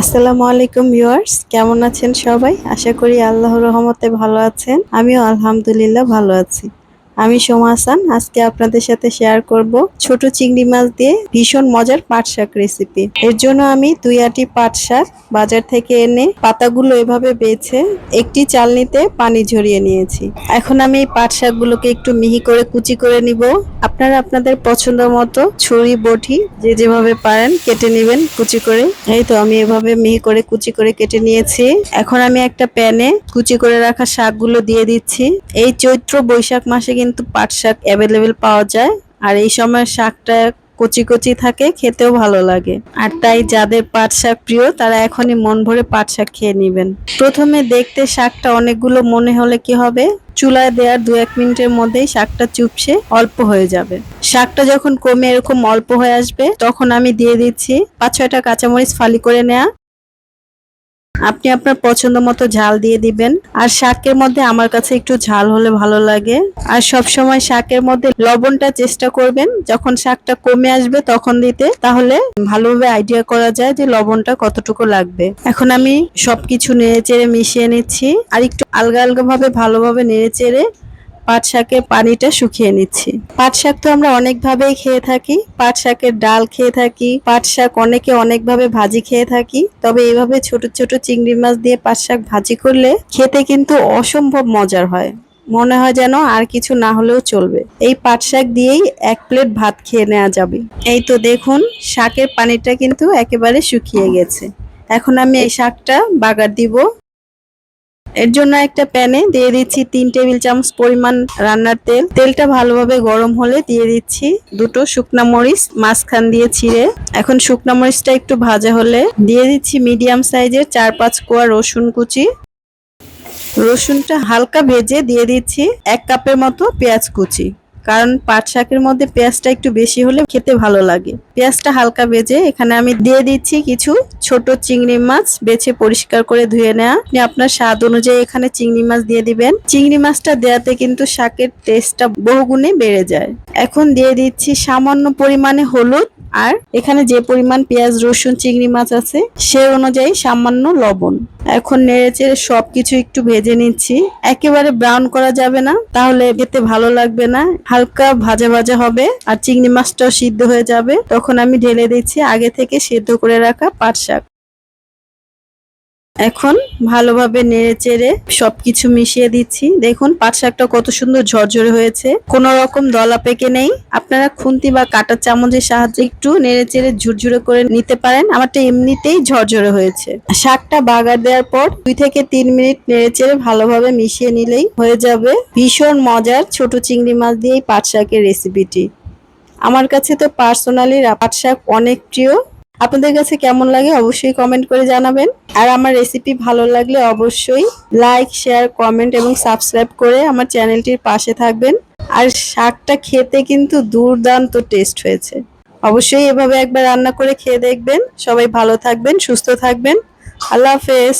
আসসালামু আলাইকুম ভিউয়ার্স, কেমন আছেন সবাই? আশা করি আল্লাহর রহমতে ভালো আছেন। আমিও আলহামদুলিল্লাহ ভালো আছি। আমি সোমা হাসান, আজকে আপনাদের সাথে শেয়ার করব ছোট চিংড়ি মাছ দিয়ে ভীষণ মজার পাট শাক রেসিপি এর জন্য আমি দুই আটি পাট শাক বাজার থেকে এনে পাতাগুলো এভাবে বেছে একটি চালনিতে পানি ঝরিয়ে নিয়েছি। এখন আমি এই পাট শাকগুলোকে একটু মিহি করে কুচি করে নিব। আপনারা আপনাদের পছন্দ মতো ছুরি, বটি যে যেভাবে পারেন কেটে নেবেন কুচি করে। এই তো আমি এভাবে মিহি করে কুচি করে কেটে নিয়েছি। এখন আমি একটা প্যানে কুচি করে রাখা শাকগুলো দিয়ে দিচ্ছি। এই চৈত্র বৈশাখ মাসে কিন্তু পাট শাক অ্যাভেলেবেল পাওয়া যায়। আর এই সময় শাকটা কচি কচি থাকে, খেতেও ভালো লাগে। আর তাই যাদের পাট শাক প্রিয়, তারা এখনই মন ভরে পাট শাক খেয়ে নেবেন। প্রথমে দেখতে শাকটা অনেকগুলো মনে হলে কি হবে? চুলায় দেওয়ার দু এক মিনিটের মধ্যেই শাকটা চুপসে অল্প হয়ে যাবে। শাকটা যখন কমে এরকম অল্প হয়ে আসবে, তখন আমি দিয়ে দিচ্ছি পাঁচ ছয়টা কাঁচামরিচ ফালি করে নেওয়া আপনি আপনার পছন্দ মতো ঝাল দিয়ে দিবেন। আর শাকের মধ্যে আমার কাছে একটু ঝাল হলে ভালো লাগে। আর সব সময় শাকের মধ্যে লবণটা চেষ্টা করবেন। যখন শাকটা কমে আসবে তখন দিতে। তাহলে ভালোভাবে আইডিয়া করা যায় যে লবণটা কতটুকু লাগবে। এখন আমি সবকিছু নেড়ে চেড়ে মিশিয়ে নিচ্ছি। আর একটু আলগা আলগা ভাবে ভালোভাবে নেড়ে চেড়ে পাট শাকের পানিটা শুকিয়ে নিচ্ছি। পাট শাক তো আমরা অনেকভাবেই খেয়ে থাকি। পাট শাকের ডাল খেয়ে থাকি। পাট শাক অনেকে অনেকভাবে ভাজি খেয়ে থাকি। তবে এইভাবে ছোট ছোট চিংড়ি মাছ দিয়ে পাট শাক ভাজি করলে খেতে কিন্তু অসম্ভব মজার হয়। মনে হয় যেন আর কিছু না হলেও চলবে। এই পাট শাক দিয়েই এক প্লেট ভাত খেয়ে নেওয়া যাবে। এই তো দেখুন, শাকের পানিটা কিন্তু একেবারে শুকিয়ে গেছে। এখন আমি এই শাকটা বাগার দিব। এর জন্য একটা প্যানে দিয়ে দিচ্ছি তিন টেবিল চামচ পরিমাণ রান্নার তেল। তেলটা ভালোভাবে গরম হলে দিয়ে দিচ্ছি দুটো শুকনা মরিচ, মাঝখান দিয়ে ছিঁড়ে। এখন শুকনা মরিচটা একটু ভাজা হলে দিয়ে দিচ্ছি মিডিয়াম সাইজের চার পাঁচ কোয়া রসুন কুচি। রসুনটা হালকা ভেজে দিয়ে দিচ্ছি এক কাপের মতো পেঁয়াজ কুচি। কারণ পাট শাকের মধ্যে পেঁয়াজটা একটু বেশি হলে খেতে ভালো লাগে। পেঁয়াজটা হালকা ভেজে এখানে আমি দিয়ে দিচ্ছি কিছু ছোট চিংড়ি মাছ বেছে পরিষ্কার করে ধুয়ে নেওয়া আপনি আপনার স্বাদ অনুযায়ী এখানে চিংড়ি মাছ দিয়ে দিবেন। চিংড়ি মাছটা দেওয়াতে কিন্তু শাকের টেস্টটা বহুগুণে বেড়ে যায়। এখন দিয়ে দিচ্ছি সামান্য পরিমাণে হলুদ আর এখানে যে পরিমাণ পেঁয়াজ, রসুন, চিংড়ি মাছ আছে সে অনুযায়ী সামান্য লবণ। এখন নেড়ে চেড়ে সবকিছু একটু ভেজে নিচ্ছি। একেবারে ব্রাউন করা যাবে না, তাহলে খেতে ভালো লাগবে না। হালকা ভাজা ভাজা হবে আর চিংড়ি মাছটাও সিদ্ধ হয়ে যাবে। তখন আমি ঢেলে দিচ্ছি আগে থেকে সিদ্ধ করে রাখা পাট শাক। এখন ভালোভাবে নেড়ে চেড়ে সবকিছু মিশিয়ে দিচ্ছি। দেখুন, পাট শাকটা কত সুন্দর ঝরঝরে হয়েছে। কোনো রকম দলা পেকে নেই। আপনারা খুন্তি বা কাটার চামচের সাহায্যে একটু নেড়ে চেড়ে ঝুরঝুরে করে নিতে পারেন। আমারটা এমনিতেই ঝরঝরে হয়েছে। শাকটা বাগার দেওয়ার পর দুই থেকে তিন মিনিট নেড়ে চেড়ে ভালোভাবে মিশিয়ে নিলেই হয়ে যাবে ভীষণ মজার ছোট চিংড়ি মাছ দিয়ে এই পাট শাকের রেসিপিটি আমার কাছে তো পার্সোনালি পাট শাক অনেক প্রিয়। আপনাদের কাছে কেমন লাগে অবশ্যই কমেন্ট করে জানাবেন। আর আমার রেসিপি ভালো লাগলে অবশ্যই লাইক শেয়ার কমেন্ট এবং সাবস্ক্রাইব করে আমার চ্যানেলটির পাশে থাকবেন। আর শাকটা খেতে কিন্তু দুর্দান্ত টেস্ট হয়েছে। অবশ্যই এভাবে একবার রান্না করে খেয়ে দেখবেন। সবাই ভালো থাকবেন, সুস্থ থাকবেন। আল্লাহ হাফেজ।